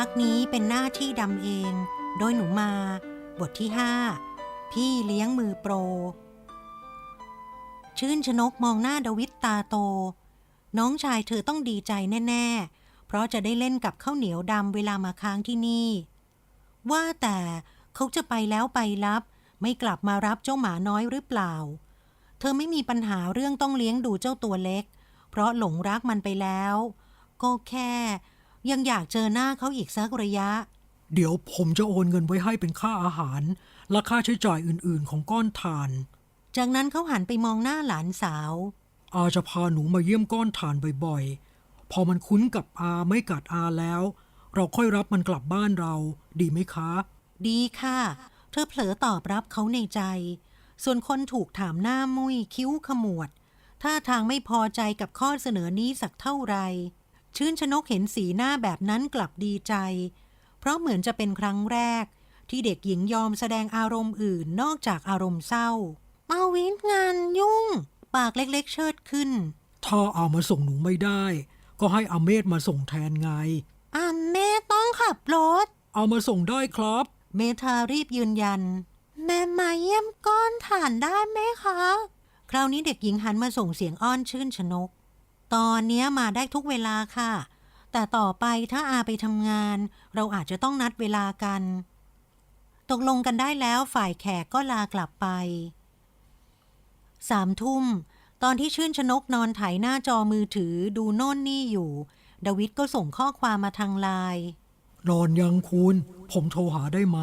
รักนี้เป็นหน้าที่ดำเอง โดยหนูมา บทที่ 5 พี่เลี้ยงมือโปร ชื่นชนกมองหน้าดวิดตาโต น้องชายเธอต้องดีใจแน่ ๆ เพราะจะได้เล่นกับข้าวเหนียวดำเวลามาค้างที่นี่ ว่าแต่เขาจะไปแล้วไปรับ ไม่กลับมารับเจ้าหมาน้อยหรือเปล่า เธอไม่มีปัญหาเรื่องต้องเลี้ยงดูเจ้าตัวเล็ก เพราะหลงรักมันไปแล้ว ก็แค่ ยังอยากเจอหน้าเขาอีกสักระยะ เดี๋ยวผมจะโอนเงินไว้ให้เป็นค่าอาหาร และค่าใช้จ่ายอื่นๆ ของก้อนถ่าน จากนั้นเขาหันไปมองหน้าหลานสาว อาจะพาหนูมาเยี่ยมก้อนถ่านบ่อยๆ พอมันคุ้นกับอาไม่กัดอาแล้ว เราค่อยรับมันกลับบ้านเรา ดีไหมคะ ดีค่ะ เธอเผลอตอบรับเขาในใจ ส่วนคนถูกถามหน้ามุยคิ้วขมวดท่าทางไม่พอใจกับข้อเสนอนี้สักเท่าไหร ชื่นชนกเห็นสีหน้าแบบนั้นกลับดีใจ เพราะเหมือนจะเป็นครั้งแรก ที่เด็กหญิงยอมแสดงอารมณ์อื่นนอกจากอารมณ์เศร้า มาวินงานยุ่ง ปากเล็กๆเชิดขึ้น ถ้าอามาส่งหนูไม่ได้ ก็ให้อาเมธมาส่งแทนไงอ่าแม่ต้องขับรถ เอามาส่งได้ครับ เมทารีบยืนยัน แม่มาเยี่ยมก้อนฐานได้ไหมคะ คราวนี้เด็กหญิงหันมาส่งเสียงอ้อนชื่นชนก ตอนเนี้ยมาได้ทุกเวลาค่ะ แต่ต่อไปถ้าอาไปทำงาน เราอาจจะต้องนัดเวลากัน ตกลงกันได้แล้วฝ่ายแขกก็ลากลับไปสามทุ่ม ตอนที่ชื่นชนกนอนไถหน้าจอมือถือดูโน่นนี่อยู่ดาวิดก็ส่งข้อความมาทางไลน์นอนยังคุณ ผมโทรหาได้ไหม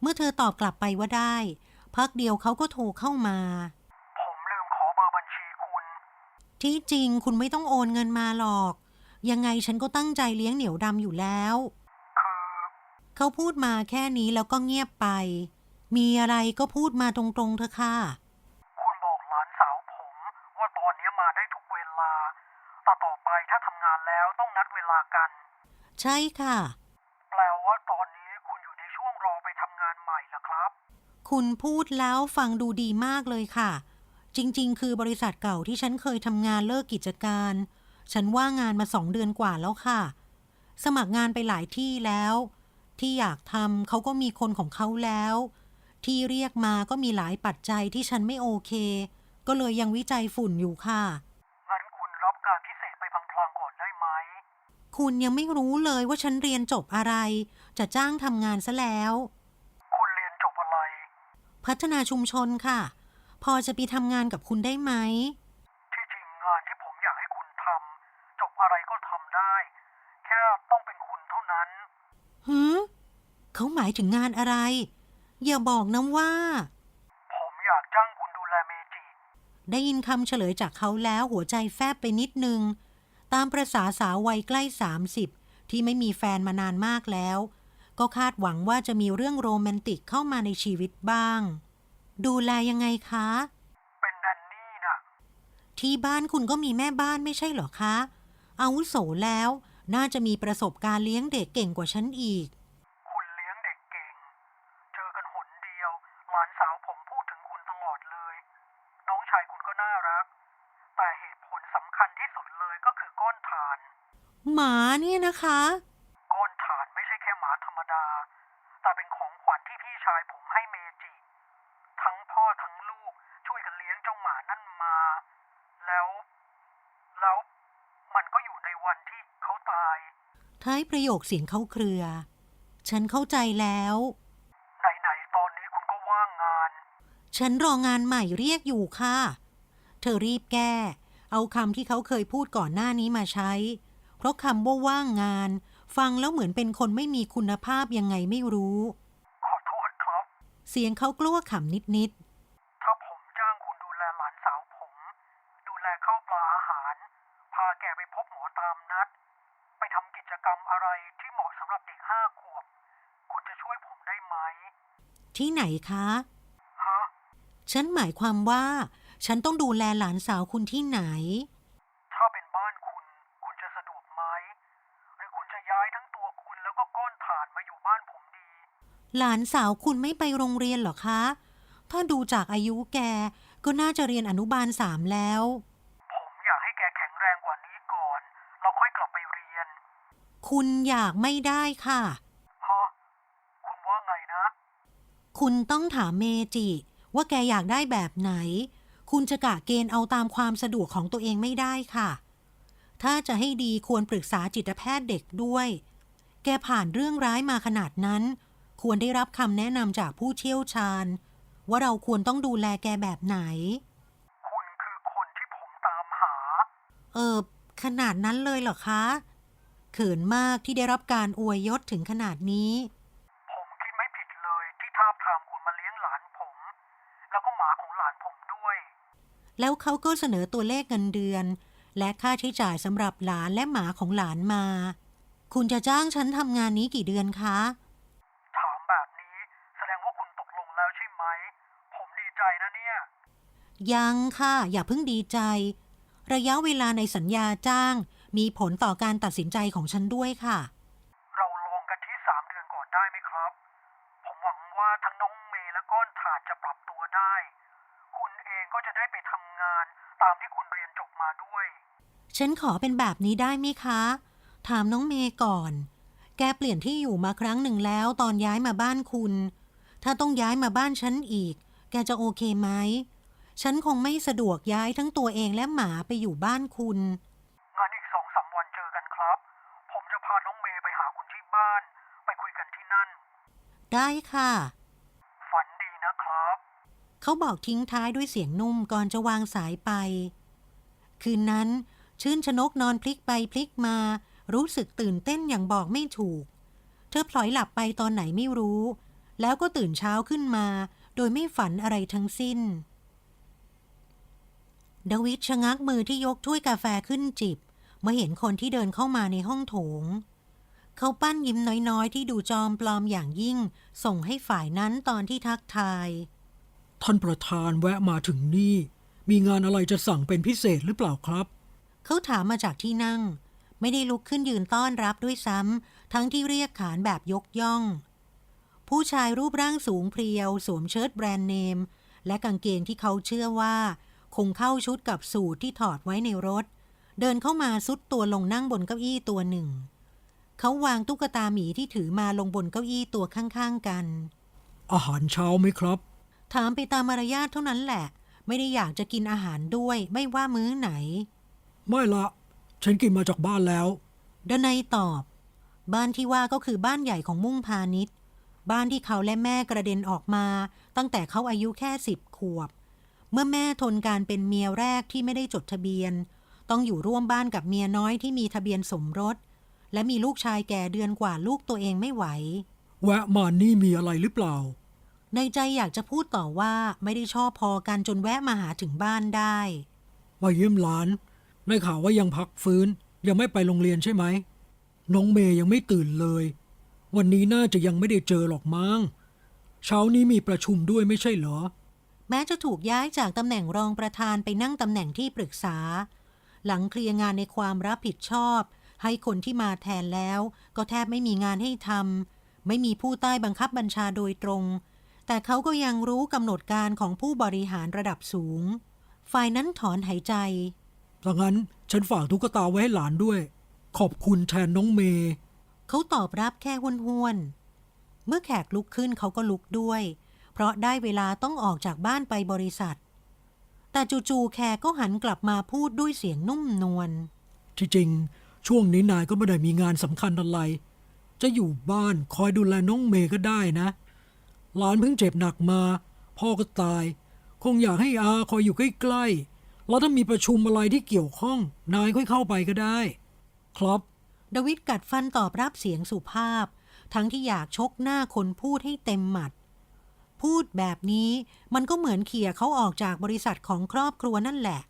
เมื่อเธอตอบกลับไปว่าได้ พักเดียวเขาก็โทรเข้ามา ที่จริงคุณไม่ต้องโอนเงินมาหรอก ยังไงฉันก็ตั้งใจเลี้ยงเหนียวดำอยู่แล้วคือเขาพูดมาแค่นี้แล้วก็เงียบไป มีอะไรก็พูดมาตรงๆเถอะค่ะ คุณบอกหลานสาวผม ว่าตอนนี้มาได้ทุกเวลา แต่ต่อไปถ้าทำงานแล้วต้องนัดเวลากัน ใช่ค่ะ แปลว่าตอนนี้คุณอยู่ในช่วงรอไปทำงานใหม่ละครับ คุณพูดแล้วฟังดูดีมากเลยค่ะ จริง ๆ คือบริษัทเก่าที่ฉันเคยทำงานเลิกกิจการ ฉันว่างงานมาสองเดือนกว่าแล้วค่ะ สมัครงานไปหลายที่แล้ว ที่อยากทำเขาก็มีคนของเขาแล้ว ที่เรียกมาก็มีหลายปัจจัยที่ฉันไม่โอเค ก็เลยยังวิจัยฝุ่นอยู่ค่ะ งั้นคุณรับการพิเศษไปพลางๆก่อนได้ไหม คุณยังไม่รู้เลยว่าฉันเรียนจบอะไร จะจ้างทำงานซะแล้ว คุณเรียนจบอะไร พัฒนาชุมชนค่ะ พอจะไปทำงานกับคุณได้ไหม ที่จริงงานที่ผมอยากให้คุณทำจบอะไรก็ทำได้ แค่ต้องเป็นคุณเท่านั้นหือเขาหมายถึงงานอะไร อย่าบอกนะว่า ผมอยากจ้างคุณดูแลเมจิ ได้ยินคำเฉลยจากเขาแล้วหัวใจแฟบไปนิดนึง ตามประษาสาววัยใกล้ 30 ที่ไม่มีแฟนมานานมากแล้ว ก็คาดหวังว่าจะมีเรื่องโรแมนติกเข้ามาในชีวิตบ้าง ดูแลยังไงคะ เป็นแนนนี่นะที่บ้านคุณก็มีแม่บ้านไม่ใช่เหรอคะ อาวุโสแล้ว น่าจะมีประสบการณ์เลี้ยงเด็กเก่งกว่าฉันอีก คุณเลี้ยงเด็กเก่ง เจอกันหนเดียว หลานสาวผมพูดถึงคุณตลอดเลย น้องชายคุณก็น่ารัก แต่เหตุผลสำคัญที่สุดเลยก็คือก้อนถ่าน หมาเนี่ยนะคะ ก้อนถ่านไม่ใช่แค่หมาธรรมดา แต่เป็นของขวัญที่พี่ชายผมให้เมจิ ทั้งพ่อทั้งลูกช่วยกันเลี้ยงเจ้าหมานั่นมา แล้ว แล้วมันก็อยู่ในวันที่เขาตาย ท้ายประโยคเสียงเขาเครือ ฉันเข้าใจแล้ว ไหนๆตอนนี้คุณก็ว่างงาน ฉันรองานใหม่เรียกอยู่ค่ะ เธอรีบแก้ เอาคำที่เขาเคยพูดก่อนหน้านี้มาใช้ เพราะคำว่าว่างงาน ฟังแล้วเหมือนเป็นคนไม่มีคุณภาพยังไงไม่รู้ ขอโทษครับ เสียงเขากลัวขำนิดถ้าผมจ้างคุณดูแลหลานสาวผม ดูแลข้าวปลาอาหาร พาแกไปพบหมอตามนัด ไปทำกิจกรรมอะไรที่เหมาะสำหรับเด็กห้าขวบ คุณจะช่วยผมได้ไหม ๆ ที่ ไหนคะฮะฉันหมายความว่า ฉันต้องดูแลหลานสาวคุณที่ไหน ถ้าเป็นบ้านคุณ คุณจะสะดวกไหม หรือคุณจะย้ายทั้งตัวคุณแล้วก็ก้อนถ่านมาอยู่บ้านผมดี หลานสาวคุณไม่ไปโรงเรียนเหรอคะ ถ้าดูจากอายุแก ก็น่าจะเรียนอนุบาลสามแล้ว ผมอยากให้แกแข็งแรงกว่านี้ก่อน เราค่อยกลับไปเรียน คุณอยากไม่ได้ค่ะฮะ คุณว่าไงนะ คุณต้องถามเมจิ ว่าแกอยากได้แบบไหน คุณจะกะเกณฑ์เอาตามความสะดวกของตัวเองไม่ได้ค่ะ ถ้าจะให้ดีควรปรึกษาจิตแพทย์เด็กด้วย แกผ่านเรื่องร้ายมาขนาดนั้น ควรได้รับคำแนะนำจากผู้เชี่ยวชาญ ว่าเราควรต้องดูแลแกแบบไหน คุณคือคนที่ผมตามหา เออขนาดนั้นเลยเหรอคะ เขินมากที่ได้รับการอวยยศถึงขนาดนี้ ผม แล้วก็หมาของหลานผมด้วย แล้วเขาก็เสนอตัวเลขเงินเดือน และค่าใช้จ่ายสำหรับหลานและหมาของหลานมา คุณจะจ้างฉันทำงานนี้กี่เดือนคะ ถามแบบนี้แสดงว่าคุณตกลงแล้วใช่ไหม ผมดีใจนะเนี่ย ยังค่ะ อย่าเพิ่งดีใจ ระยะเวลาในสัญญาจ้าง มีผลต่อการตัดสินใจของฉันด้วยค่ะ ฉันขอเป็นแบบนี้ได้ไหมคะ ถามน้องเมย์ก่อน แกเปลี่ยนที่อยู่มาครั้งหนึ่งแล้วตอนย้ายมาบ้านคุณ ถ้าต้องย้ายมาบ้านฉันอีก แกจะโอเคไหม ฉันคงไม่สะดวกย้ายทั้งตัวเองและหมาไปอยู่บ้านคุณ งานอีกสองสามวันเจอกันครับ ผมจะพาน้องเมย์ไปหาคุณที่บ้าน ไปคุยกันที่นั่น ได้ค่ะ ฝันดีนะครับ เขาบอกทิ้งท้ายด้วยเสียงนุ่มก่อนจะวางสายไป คืนนั้น ชื่นชนกนอนพลิกไปพลิกมา รู้สึกตื่นเต้นอย่างบอกไม่ถูก เธอพลอยหลับไปตอนไหนไม่รู้ แล้วก็ตื่นเช้าขึ้นมา โดยไม่ฝันอะไรทั้งสิ้น ดวิดชะงักมือที่ยกถ้วยกาแฟขึ้นจิบเมื่อเห็นคนที่เดินเข้ามาในห้องโถง เขาปั้นยิ้มน้อยๆ ที่ดูจอมปลอมอย่างยิ่ง ส่งให้ฝ่ายนั้นตอนที่ทักทาย ท่านประธานแวะมาถึงนี่ มีงานอะไรจะสั่งเป็นพิเศษหรือเปล่าครับ เขาถามมาจากที่นั่ง ไม่ได้ลุกขึ้นยืนต้อนรับด้วยซ้ำทั้งที่เรียกขานแบบยกย่อง ผู้ชายรูปร่างสูงเพรียว สวมเชิ้ตแบรนด์เนม และกางเกงที่เขาเชื่อว่า คงเข้าชุดกับสูทที่ถอดไว้ในรถ เดินเข้ามาซุดตัวลงนั่งบนเก้าอี้ตัวหนึ่ง เขาวางตุ๊กตาหมีที่ถือมาลงบนเก้าอี้ตัวข้างๆกัน อาหารเช้าไหมครับ ถามไปตามมารยาทเท่านั้นแหละ ไม่ได้อยากจะกินอาหารด้วยไม่ว่ามื้อไหน ไม่ละ ฉันกินมาจากบ้านแล้ว ดนัยตอบ บ้านที่ว่าก็คือบ้านใหญ่ของมุ่งพาณิชย์ บ้านที่เขาและแม่กระเด็นออกมา ตั้งแต่เขาอายุแค่สิบขวบ เมื่อแม่ทนการเป็นเมียแรกที่ไม่ได้จดทะเบียน ต้องอยู่ร่วมบ้านกับเมียน้อยที่มีทะเบียนสมรส และมีลูกชายแก่เดือนกว่าลูกตัวเองไม่ไหว แวะมานี่มีอะไรหรือเปล่า ในใจอยากจะพูดต่อว่าไม่ได้ชอบพอกันจนแวะมาหาถึงบ้านได้ มาเยี่ยมหลาน ได้ข่าวว่ายังพักฟื้น ยังไม่ไปโรงเรียนใช่ไหม น้องเมย์ยังไม่ตื่นเลย วันนี้น่าจะยังไม่ได้เจอหรอกมั้ง เช้านี้มีประชุมด้วยไม่ใช่เหรอ แม้จะถูกย้ายจากตำแหน่งรองประธานไปนั่งตำแหน่งที่ปรึกษา หลังเคลียร์งานในความรับผิดชอบ ให้คนที่มาแทนแล้ว ก็แทบไม่มีงานให้ทำไม่มีผู้ใต้บังคับบัญชาโดยตรง แต่เขาก็ยังรู้กำหนดการของผู้บริหารระดับสูง ฝ่ายนั้นถอนหายใจ ดังนั้นฉันฝากตุ๊กตาไว้ให้หลานด้วย ขอบคุณแทนน้องเมย์เขาตอบรับแค่ห้วนๆ เมื่อแขกลุกขึ้นเขาก็ลุกด้วย เพราะได้เวลาต้องออกจากบ้านไปบริษัท แต่จู่ๆแขกก็หันกลับมาพูดด้วยเสียงนุ่มนวล ที่จริง ช่วงนี้นายก็ไม่ได้มีงานสำคัญอะไร จะอยู่บ้านคอยดูแลน้องเมย์ก็ได้นะ หลานเพิ่งเจ็บหนักมา พ่อก็ตาย คงอยากให้อาคอยอยู่ใกล้ๆ แล้วถ้ามีประชุมอะไรที่เกี่ยวข้อง นายค่อยเข้าไปก็ได้ ครับดวิดกัดฟันตอบรับเสียงสุภาพ ทั้งที่อยากชกหน้าคนพูดให้เต็มหมัด พูดแบบนี้มันก็เหมือนเขี่ยเขาออกจากบริษัทของครอบครัวนั่นแหละ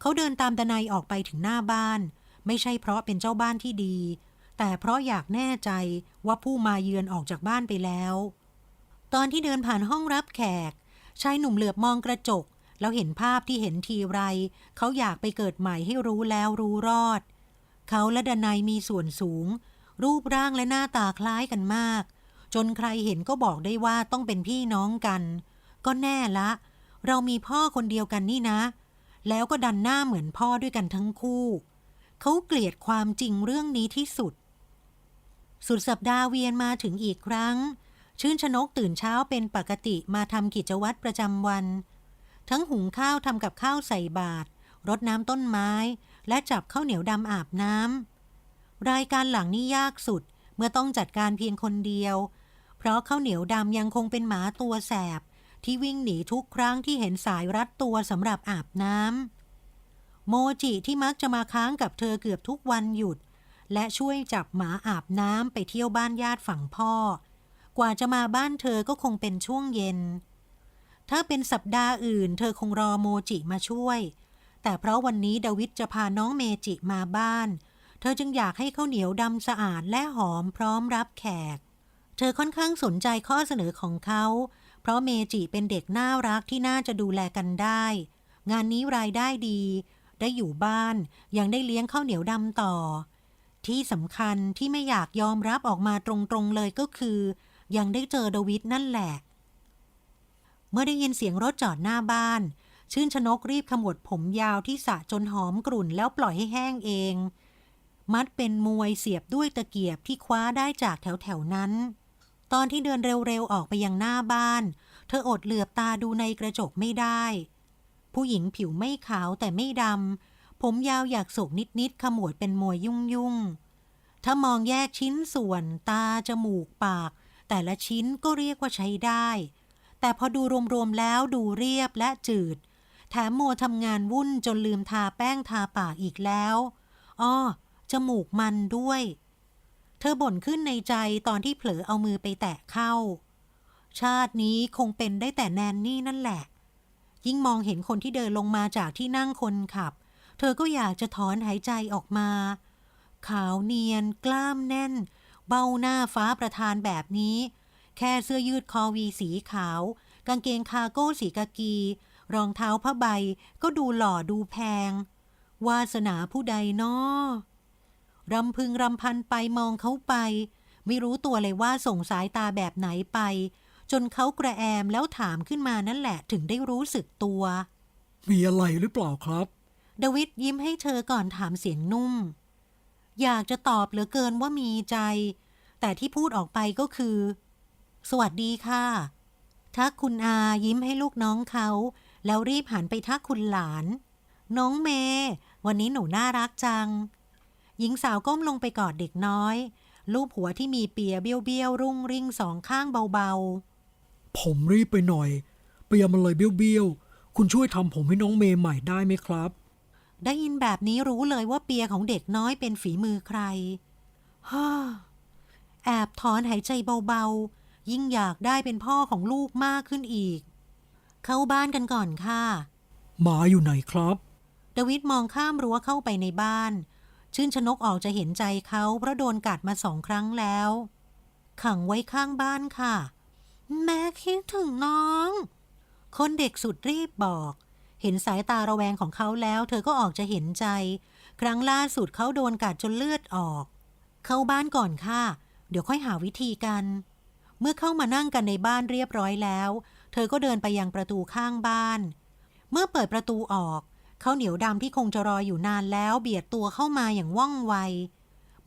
เขาเดินตามดนัยออกไปถึงหน้าบ้าน ไม่ใช่เพราะเป็นเจ้าบ้านที่ดี แต่เพราะอยากแน่ใจว่าผู้มาเยือนออกจากบ้านไปแล้ว ตอนที่เดินผ่านห้องรับแขกชายหนุ่มเหลือบมองกระจก แล้วเห็นภาพที่เห็นทีไร เขาอยากไปเกิดใหม่ให้รู้แล้วรู้รอด เขาและดนัยมีส่วนสูง รูปร่างและหน้าตาคล้ายกันมาก จนใครเห็นก็บอกได้ว่าต้องเป็นพี่น้องกัน ก็แน่ละ เรามีพ่อคนเดียวกันนี่นะ แล้วก็ดันหน้าเหมือนพ่อด้วยกันทั้งคู่ เขาเกลียดความจริงเรื่องนี้ที่สุด สุดสัปดาห์เวียนมาถึงอีกครั้ง ชื่นชนกตื่นเช้าเป็นปกติมาทำกิจวัตรประจำวัน ทั้งหุงข้าวทำกับข้าวใส่บาตรรดน้ำต้นไม้ และจับข้าวเหนียวดำอาบน้ำรายการหลังนี้ยากสุดเมื่อต้องจัดการเพียงคนเดียว เพราะข้าวเหนียวดำยังคงเป็นหมาตัวแสบ ที่วิ่งหนีทุกครั้งที่เห็นสายรัดตัวสำหรับอาบน้ำโมจิที่มักจะมาค้างกับเธอเกือบทุกวันหยุด และช่วยจับหมาอาบน้ำไปเที่ยวบ้านญาติฝั่งพ่อ กว่าจะมาบ้านเธอก็คงเป็นช่วงเย็น ถ้าเป็นสัปดาห์อื่น เธอคงรอโมจิมาช่วย แต่เพราะวันนี้ดาวิดจะพาน้องเมจิมาบ้าน เธอจึงอยากให้ข้าวเหนียวดำสะอาดและหอมพร้อมรับแขก เธอค่อนข้างสนใจข้อเสนอของเขา เพราะเมจิเป็นเด็กน่ารักที่น่าจะดูแลกันได้ งานนี้รายได้ดี ได้อยู่บ้านยังได้เลี้ยงข้าวเหนียวดำต่อ ที่สำคัญที่ไม่อยากยอมรับออกมาตรงๆเลยก็คือ ยังได้เจอดาวิดนั่นแหละ มื่อได้ยินเสียงรถจอดหน้าบ้าน ชื่นชนกรีบขมวดผมยาวที่สะจนหอมกรุ่นแล้วปล่อยให้แห้งเอง มัดเป็นมวยเสียบด้วยตะเกียบที่คว้าได้จากแถวแถวนั้น ตอนที่เดินเร็วๆออกไปยังหน้าบ้าน เธออดเหลือบตาดูในกระจกไม่ได้ ผู้หญิงผิวไม่ขาวแต่ไม่ดำผมยาวอยากโศกนิดๆขมวดเป็นมวยยุ่งๆถ้ามองแยกชิ้นส่วน ตาจมูกปาก แต่ละชิ้นก็เรียกว่าใช้ได้ แต่พอดูรวมๆแล้วดูเรียบและจืด แถมโมวทำงานวุ่นจนลืมทาแป้งทาปากอีกแล้วอ้อจมูกมันด้วย เธอบ่นขึ้นในใจตอนที่เผลอเอามือไปแตะเข้า ชาตินี้คงเป็นได้แต่แนนนี่นั่นแหละ ยิ่งมองเห็นคนที่เดินลงมาจากที่นั่งคนขับ เธอก็อยากจะถอนหายใจออกมา ขาวเนียน กล้ามแน่น เบ้าหน้าฟ้าประธานแบบนี้ แค่เสื้อยืดคอวีสีขาว กางเกงคาโก้สีกากี รองเท้าผ้าใบก็ดูหล่อดูแพง วาสนาผู้ใดนาะรำพึงรำพันไปมองเขาไป ไม่รู้ตัวเลยว่าส่งสายตาแบบไหนไป จนเขากระแอมแล้วถามขึ้นมานั่นแหละถึงได้รู้สึกตัว มีอะไรหรือเปล่าครับดาวิดยิ้มให้เธอก่อนถามเสียงนุ่ม อยากจะตอบเหลือเกินว่ามีใจ แต่ที่พูดออกไปก็คือ สวัสดีค่ะ ทักคุณอายิ้มให้ลูกน้องเขา แล้วรีบหันไปทักคุณหลาน น้องเมย์วันนี้หนูน่ารักจัง หญิงสาวก้มลงไปกอดเด็กน้อย ลูบหัวที่มีเปียเบี้ยวเบี้ยวๆรุ่งริ่งสองข้างเบาๆ ผมรีบไปหน่อย เปียมันเลยเบี้ยวๆคุณช่วยทำผมให้น้องเมย์ใหม่ได้ไหมครับ ได้ยินแบบนี้รู้เลยว่าเปียของเด็กน้อยเป็นฝีมือใครฮ่าแอบถอนหายใจเบาๆ ยิ่งอยากได้เป็นพ่อของลูกมากขึ้นอีก เข้าบ้านกันก่อนค่ะ หมาอยู่ไหนครับดาวิดมองข้ามรั้วเข้าไปในบ้าน ชื่นชนกออกจะเห็นใจเขาเพราะโดนกัดมาสองครั้งแล้ว ขังไว้ข้างบ้านค่ะ แม่คิดถึงน้อง คนเด็กสุดรีบบอก เห็นสายตาระแวงของเขาแล้ว เธอก็ออกจะเห็นใจ ครั้งล่าสุดเขาโดนกัดจนเลือดออก เข้าบ้านก่อนค่ะ เดี๋ยวค่อยหาวิธีกัน เมื่อเข้ามานั่งกันในบ้านเรียบร้อยแล้ว เธอก็เดินไปยังประตูข้างบ้าน เมื่อเปิดประตูออกเขาเหนียวดำที่คงจะรออยู่นานแล้วเบียดตัวเข้ามาอย่างว่องไว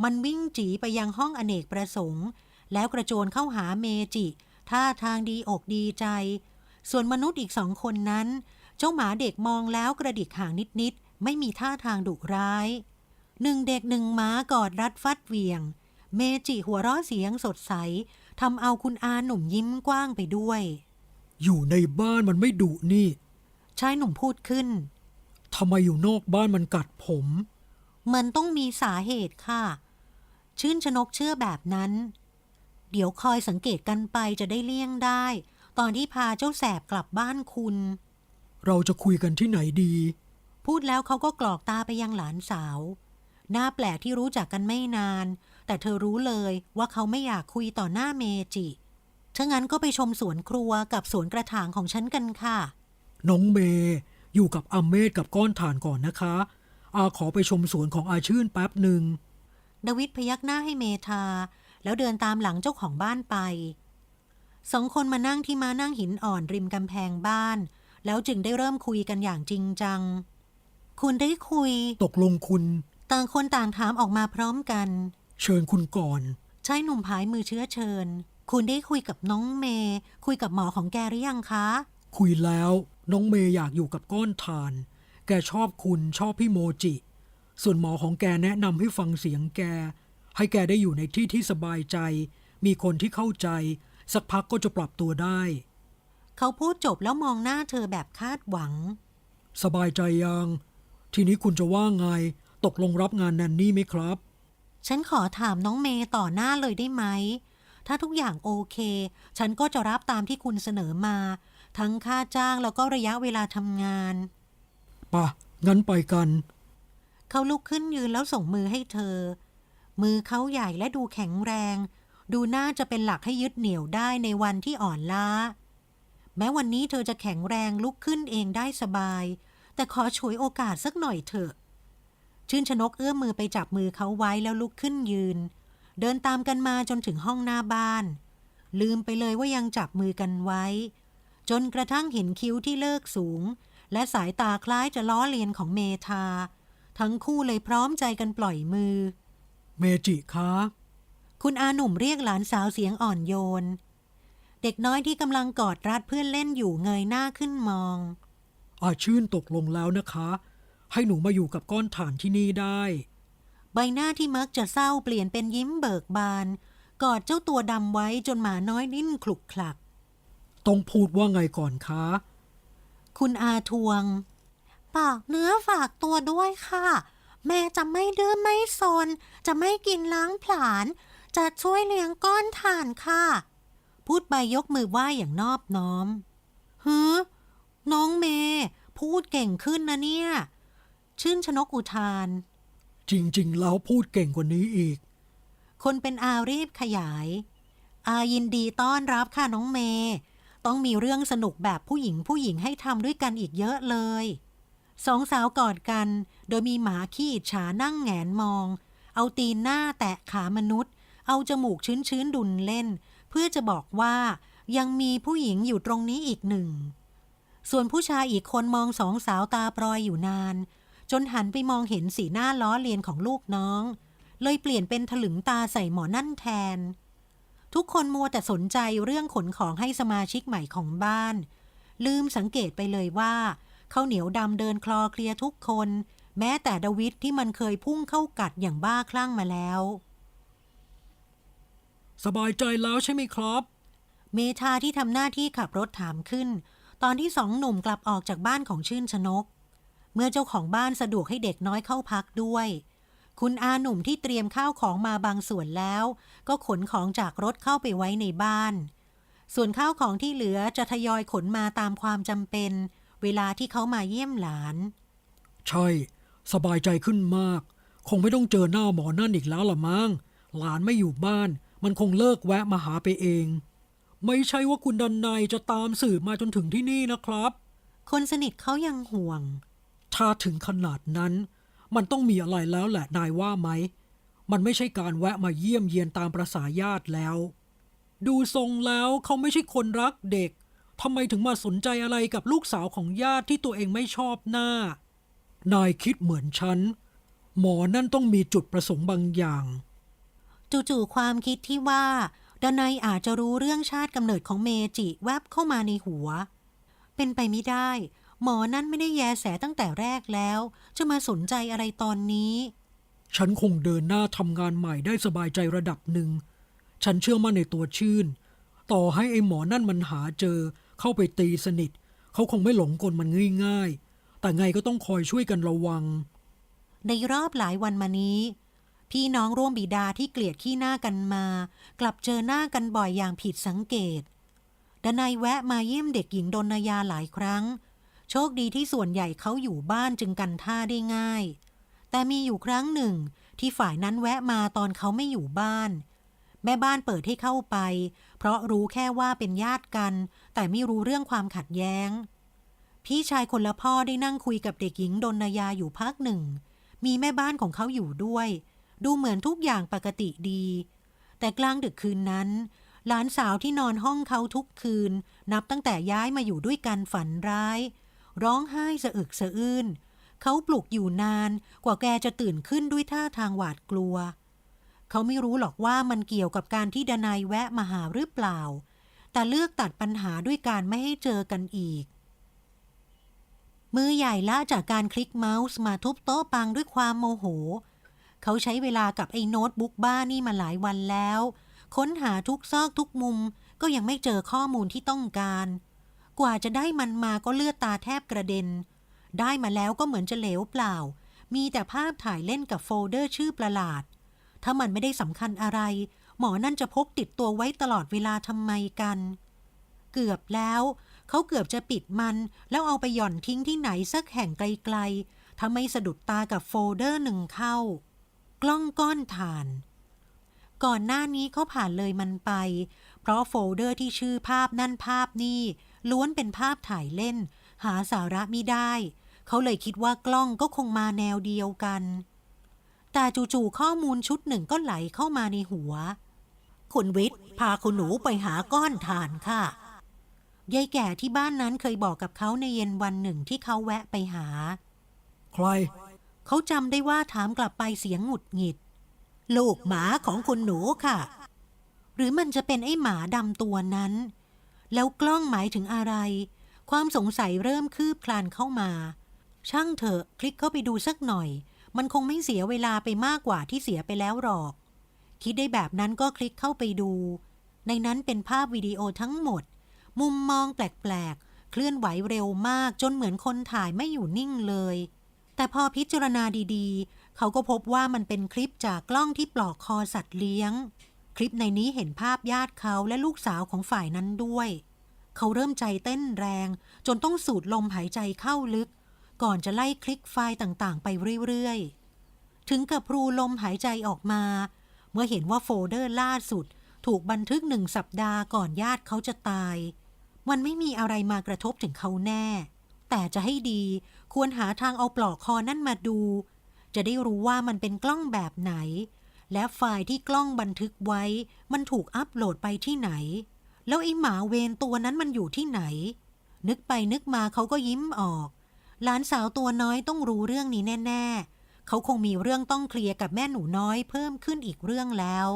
มันวิ่งจีไปยังห้องอเนกประสงค์ แล้วกระโจนเข้าหาเมจิท่าทางดีอกดีใจ ส่วนมนุษย์อีกสองคนนั้น เจ้าหมาเด็กมองแล้วกระดิกหางนิดๆไม่มีท่าทางดุร้ายหนึ่งเด็กหนึ่งหมากอดรัดฟัดเวียง เมจิหัวเราะเสียงสดใส ทำเอาคุณอาหนุ่มยิ้มกว้างไปด้วย อยู่ในบ้านมันไม่ดุนี่ชายหนุ่มพูดขึ้นทำไมอยู่นอกบ้านมันกัดผม มันต้องมีสาเหตุค่ะ ชื่นชนกเชื่อแบบนั้น เดี๋ยวคอยสังเกตกันไปจะได้เลี่ยงได้ ตอนที่พาเจ้าแสบกลับบ้านคุณ เราจะคุยกันที่ไหนดี พูดแล้วเขาก็กรอกตาไปยังหลานสาว หน้าแปลกที่รู้จักกันไม่นาน แต่เธอรู้เลยว่าเขาไม่อยากคุยต่อหน้าเมจิถ้างั้นก็ไปชมสวนครัวกับสวนกระถางของฉันกันค่ะ น้องเมย์อยู่กับอาเมธกับก้อนถ่านก่อนนะคะ อาขอไปชมสวนของอาชื่นแป๊บหนึ่ง ดวิดพยักหน้าให้เมธา แล้วเดินตามหลังเจ้าของบ้านไป สองคนมานั่งที่ม้านั่งหินอ่อนริมกำแพงบ้าน แล้วจึงได้เริ่มคุยกันอย่างจริงจัง คุณได้คุย ตกลงคุณ ต่างคนต่างถามออกมาพร้อมกัน เชิญคุณก่อนเธชายหนุ่มผายมือเชื้อเชิญ คุณได้คุยกับน้องเมย์คุยกับหมอของแกหรือยังคะ คุยแล้วน้องเมย์อยากอยู่กับก้อนถ่าน แกชอบคุณชอบพี่โมจิ ส่วนหมอของแกแนะนำให้ฟังเสียงแก ให้แกได้อยู่ในที่ที่สบายใจ มีคนที่เข้าใจ สักพักก็จะปรับตัวได้ เขาพูดจบแล้วมองหน้าเธอแบบคาดหวัง สบายใจยัง ทีนี้คุณจะว่าไง ตกลงรับงานแนนนี่ไหมครับ ฉันขอถามน้องเมย์ต่อหน้าเลยได้ไหม ถ้าทุกอย่างโอเค ฉันก็จะรับตามที่คุณเสนอมา ทั้งค่าจ้างแล้วก็ระยะเวลาทำงานปะงั้นไปกัน เขาลุกขึ้นยืนแล้วส่งมือให้เธอ มือเขาใหญ่และดูแข็งแรง ดูน่าจะเป็นหลักให้ยึดเหนี่ยวได้ในวันที่อ่อนล้า แม้วันนี้เธอจะแข็งแรงลุกขึ้นเองได้สบาย แต่ขอฉวยโอกาสสักหน่อยเถอะ ชื่นชนกเอื้อมมือไปจับมือเขาไว้แล้วลุกขึ้นยืน เดินตามกันมาจนถึงห้องหน้าบ้าน ลืมไปเลยว่ายังจับมือกันไว้ จนกระทั่งเห็นคิ้วที่เลิกสูง และสายตาคล้ายจะล้อเลียนของเมธา ทั้งคู่เลยพร้อมใจกันปล่อยมือ เมจิคะคุณอาหนุ่มเรียกหลานสาวเสียงอ่อนโยน เด็กน้อยที่กำลังกอดรัดเพื่อนเล่นอยู่เงยหน้าขึ้นมอง อาชื่นตกลงแล้วนะคะ ให้หนูมาอยู่กับก้อนถ่านที่นี่ได้ ใบหน้าที่มักจะเศร้าเปลี่ยนเป็นยิ้มเบิกบาน กอดเจ้าตัวดำไว้จนหมาน้อยดิ้นคลุกคลัก ต้องพูดว่าไงก่อนคะ คุณอาทวงฝากเนื้อฝากตัวด้วยค่ะ แม่จะไม่ดื้อไม่ซนจะไม่กินล้างผลาญจะช่วยเลี้ยงก้อนถ่านค่ะ พูดไปยกมือไหว้อย่างนอบน้อมฮึน้องเมย์พูดเก่งขึ้นนะเนี่ย ชื่นชนกอุทาน จริง ๆ แล้วพูดเก่งกว่านี้อีก คนเป็นอารีบขยาย อายินดีต้อนรับค่ะน้องเมย์ต้องมีเรื่องสนุกแบบผู้หญิงผู้หญิงให้ทำด้วยกันอีกเยอะเลย สองสาวกอดกัน โดยมีหมาขี้อิจฉานั่งแหงนมอง เอาตีนหน้าแตะขามนุษย์ เอาจมูกชื้นๆดุนเล่น เพื่อจะบอกว่ายังมีผู้หญิงอยู่ตรงนี้อีกหนึ่ง ส่วนผู้ชายอีกคนมองสองสาวตาปลอยอยู่นาน จนหันไปมองเห็นสีหน้าล้อเลียนของลูกน้อง เลยเปลี่ยนเป็นถลึงตาใส่หมอนั่นแทน ทุกคนมัวแต่สนใจเรื่องขนของให้สมาชิกใหม่ของบ้าน ลืมสังเกตไปเลยว่าข้าวเหนียวดำเดินคลอเคลียร์ทุกคน แม้แต่ดาวิดที่มันเคยพุ่งเข้ากัดอย่างบ้าคลั่งมาแล้ว สบายใจแล้วใช่ไหมครับ เมธาที่ทำหน้าที่ขับรถถามขึ้น ตอนที่สองหนุ่มกลับออกจากบ้านของชื่นชนก เมื่อเจ้าของบ้านสะดวกให้เด็กน้อยเข้าพักด้วย คุณอาหนุ่มที่เตรียมข้าวของมาบางส่วนแล้ว ก็ขนของจากรถเข้าไปไว้ในบ้าน ส่วนข้าวของที่เหลือจะทยอยขนมาตามความจำเป็น เวลาที่เขามาเยี่ยมหลาน ใช่ สบายใจขึ้นมาก คงไม่ต้องเจอหน้าหมอนั่นอีกแล้วละมั้งหลานไม่อยู่บ้าน มันคงเลิกแวะมาหาไปเอง ไม่ใช่ว่าคุณดันในยจะตามสืบมาจนถึงที่นี่นะครับ คนสนิทเขายังห่วง ถ้าถึงขนาดนั้น มันต้องมีอะไรแล้วแหละนายว่าไหม มันไม่ใช่การแวะมาเยี่ยมเยียนตามประษาญาติแล้ว ดูทรงแล้วเขาไม่ใช่คนรักเด็กทำไมถึงมาสนใจอะไรกับลูกสาวของญาติที่ตัวเองไม่ชอบหน้า นายคิดเหมือนฉัน หมอนั่นต้องมีจุดประสงค์บางอย่าง จู่ๆความคิดที่ว่าดนัยอาจจะรู้เรื่องชาติกำเนิดของเมจิแวบเข้ามาในหัว เป็นไปไม่ได้ หมอนั่นไม่ได้แยแสตั้งแต่แรกแล้ว จะมาสนใจอะไรตอนนี้ ฉันคงเดินหน้าทำงานใหม่ได้สบายใจระดับหนึ่ง ฉันเชื่อมั่นในตัวชื่น ต่อให้ไอ้หมอนั่นมันหาเจอ เข้าไปตีสนิท เขาคงไม่หลงกลมันง่ายๆ แต่ไงก็ต้องคอยช่วยกันระวัง ในรอบหลายวันมานี้ พี่น้องร่วมบิดาที่เกลียดขี้หน้ากันมา กลับเจอหน้ากันบ่อยอย่างผิดสังเกตดนายแวะมาเยี่ยมเด็กหญิงดนยาหลายครั้ง โชคดีที่ส่วนใหญ่เขาอยู่บ้านจึงกันท่าได้ง่าย แต่มีอยู่ครั้งหนึ่งที่ฝ่ายนั้นแวะมาตอนเขาไม่อยู่บ้าน แม่บ้านเปิดให้เข้าไป เพราะรู้แค่ว่าเป็นญาติกัน แต่ไม่รู้เรื่องความขัดแย้ง พี่ชายคนละพ่อได้นั่งคุยกับเด็กหญิงดนยาอยู่พักหนึ่ง มีแม่บ้านของเขาอยู่ด้วย ดูเหมือนทุกอย่างปกติดี แต่กลางดึกคืนนั้นหลานสาวที่นอนห้องเขาทุกคืน นับตั้งแต่ย้ายมาอยู่ด้วยกันฝันร้าย ร้องไห้สะอึกสะอื้นเขาปลุกอยู่นานกว่าแกจะตื่นขึ้นด้วยท่าทางหวาดกลัว เขาไม่รู้หรอกว่ามันเกี่ยวกับการที่ดนายแวะมาหาหรือเปล่า แต่เลือกตัดปัญหาด้วยการไม่ให้เจอกันอีก มือใหญ่ละจากการคลิกเมาส์มาทุบโต๊ะปังด้วยความโมโห เขาใช้เวลากับไอ้โน้ตบุ๊กบ้านี่มาหลายวันแล้ว ค้นหาทุกซอกทุกมุมก็ยังไม่เจอข้อมูลที่ต้องการ กว่าจะได้มันมาก็เลือดตาแทบกระเด็น ได้มาแล้วก็เหมือนจะเหลวเปล่า มีแต่ภาพถ่ายเล่นกับโฟลเดอร์ชื่อประหลาด ถ้ามันไม่ได้สำคัญอะไร หมอนั่นจะพกติดตัวไว้ตลอดเวลาทำไมกัน เกือบแล้วเขาเกือบจะปิดมัน แล้วเอาไปหย่อนทิ้งที่ไหนสักแห่งไกลๆถ้าไมสะดุดตากับโฟลเดอร์หนึ่งเข้า กล้องก้อนถ่าน ก่อนหน้านี้เขาผ่านเลยมันไป เพราะโฟลเดอร์ที่ชื่อภาพนั่นภาพนี่ ล้วนเป็นภาพถ่ายเล่น หาสาระไม่ได้ เขาเลยคิดว่ากล้องก็คงมาแนวเดียวกัน แต่จู่ๆข้อมูลชุดหนึ่งก็ไหลเข้ามาในหัว คุณวิทย์พาคุณหนูไปหาก้อนถ่านค่ะยายแก่ที่บ้านนั้นเคยบอกกับเขาในเย็นวันหนึ่งที่เขาแวะไปหา ใคร เขาจำได้ว่าถามกลับไปเสียงหงุดหงิด ลูกหมาของคุณหนูค่ะ หรือมันจะเป็นไอ้หมาดำตัวนั้น แล้วกล้องหมายถึงอะไร ความสงสัยเริ่มคืบคลานเข้ามา ช่างเถอะคลิกเข้าไปดูสักหน่อย มันคงไม่เสียเวลาไปมากกว่าที่เสียไปแล้วหรอก คิดได้แบบนั้นก็คลิกเข้าไปดู ในนั้นเป็นภาพวิดีโอทั้งหมด มุมมองแปลกๆ เคลื่อนไหวเร็วมากจนเหมือนคนถ่ายไม่อยู่นิ่งเลย แต่พอพิจารณาดีๆ เขาก็พบว่ามันเป็นคลิปจากกล้องที่ปลอกคอสัตว์เลี้ยง ลิปในนี้เห็นภาพญาติเขาและลูกสาวของฝ่ายนั้นด้วย เขาเริ่มใจเต้นแรง จนต้องสูดลมหายใจเข้าลึก ก่อนจะไล่คลิกไฟล์ต่างๆ ไปเรื่อยๆ ถึงกับรูลมหายใจออกมา เมื่อเห็นว่าโฟลเดอร์ล่าสุด ถูกบันทึกหนึ่งสัปดาห์ก่อนญาติเขาจะตาย มันไม่มีอะไรมากระทบถึงเขาแน่ แต่จะให้ดีควรหาทางเอาปลอกคอนั่นมาดู จะได้รู้ว่ามันเป็นกล้องแบบไหน และไฟล์ที่กล้องบันทึกไว้ มันถูกอัปโหลดไปที่ไหน แล้วไอ้หมาเวนตัวนั้นมันอยู่ที่ไหน นึกไปนึกมาเขาก็ยิ้มออก หลานสาวตัวน้อยต้องรู้เรื่องนี้แน่ ๆ เขาคงมีเรื่องต้องเคลียร์กับแม่หนูน้อยเพิ่มขึ้นอีกเรื่องแล้ว